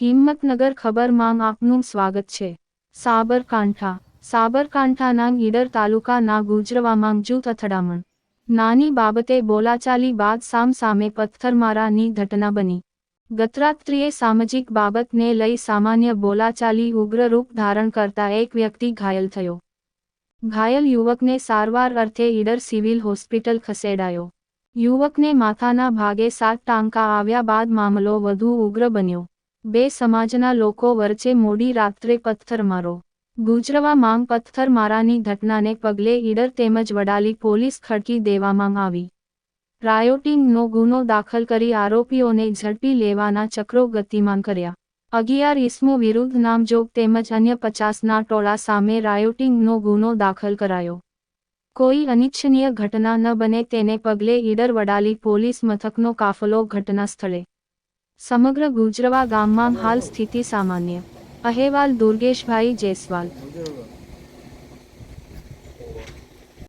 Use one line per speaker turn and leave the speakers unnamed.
હિંમતનગર ખબરમાં આપનું સ્વાગત છે. સાબરકાંઠા. સાબરકાંઠાના ઈડર તાલુકાના ગુજરવામાં જૂથ અથડામણ. નાની બાબતે બોલાચાલી બાદ સામસામે પથ્થરમારાની ઘટના બની. ગતરાત્રિએ સામાજિક બાબતને લઈ સામાન્ય બોલાચાલી ઉગ્ર રૂપ ધારણ કરતા એક વ્યક્તિ ઘાયલ થયો. ઘાયલ યુવકને સારવાર અર્થે ઈડર સિવિલ હોસ્પિટલ ખસેડાયો. યુવકને માથાના ભાગે સાત ટાંકા આવ્યા બાદ મામલો વધુ ઉગ્ર બન્યો. બે સમાજના લોકો વચ્ચે મોડી રાત્રે પથ્થરમારો ગુજરવા માંગ પથ્થરમારાની ઘટનાને પગલે ઈડર તેમજ વડાલી પોલીસ ખડકી દેવામાં આવી. રાયોટિંગનો ગુનો દાખલ કરી આરોપીઓને ઝડપી લેવાના ચક્રો ગતિમાન કર્યા. અગિયાર ઈસમો વિરુદ્ધ નામજોગ તેમજ અન્ય પચાસના ટોળા સામે રાયોટિંગનો ગુનો દાખલ કરાયો. કોઈ અનિચ્છનીય ઘટના ન બને તેને પગલે ઈડર વડાલી પોલીસ મથકનો કાફલો ઘટના સ્થળે સમગ્ર ગુજરવા ગામમાં હાલ સ્થિતિ સામાન્ય. અહેવાલ દુર્ગેશભાઈ જયસ્વાલ.